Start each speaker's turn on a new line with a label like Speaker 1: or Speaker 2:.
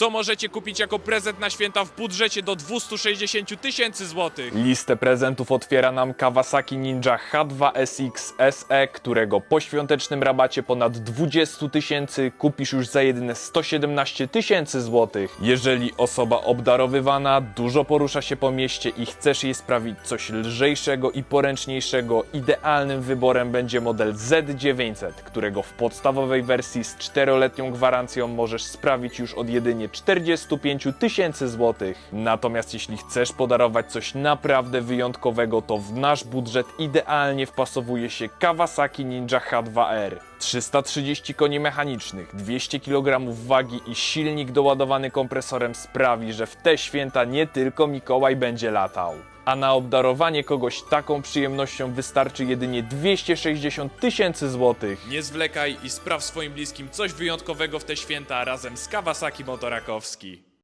Speaker 1: Co możecie kupić jako prezent na święta w budżecie do 260 tysięcy złotych?
Speaker 2: Listę prezentów otwiera nam Kawasaki Ninja H2SX SE, którego po świątecznym rabacie ponad 20 tysięcy kupisz już za jedyne 117 tysięcy złotych. Jeżeli osoba obdarowywana dużo porusza się po mieście i chcesz jej sprawić coś lżejszego i poręczniejszego, idealnym wyborem będzie model Z900, którego w podstawowej wersji z 4-letnią gwarancją możesz sprawić już od jedynie 45 tysięcy złotych. Natomiast jeśli chcesz podarować coś naprawdę wyjątkowego, to w nasz budżet idealnie wpasowuje się Kawasaki Ninja H2R. 330 koni mechanicznych, 200 kg wagi i silnik doładowany kompresorem sprawi, że w te święta nie tylko Mikołaj będzie latał. A na obdarowanie kogoś taką przyjemnością wystarczy jedynie 260 tysięcy złotych.
Speaker 1: Nie zwlekaj i spraw swoim bliskim coś wyjątkowego w te święta razem z Kawasaki Motorakowski.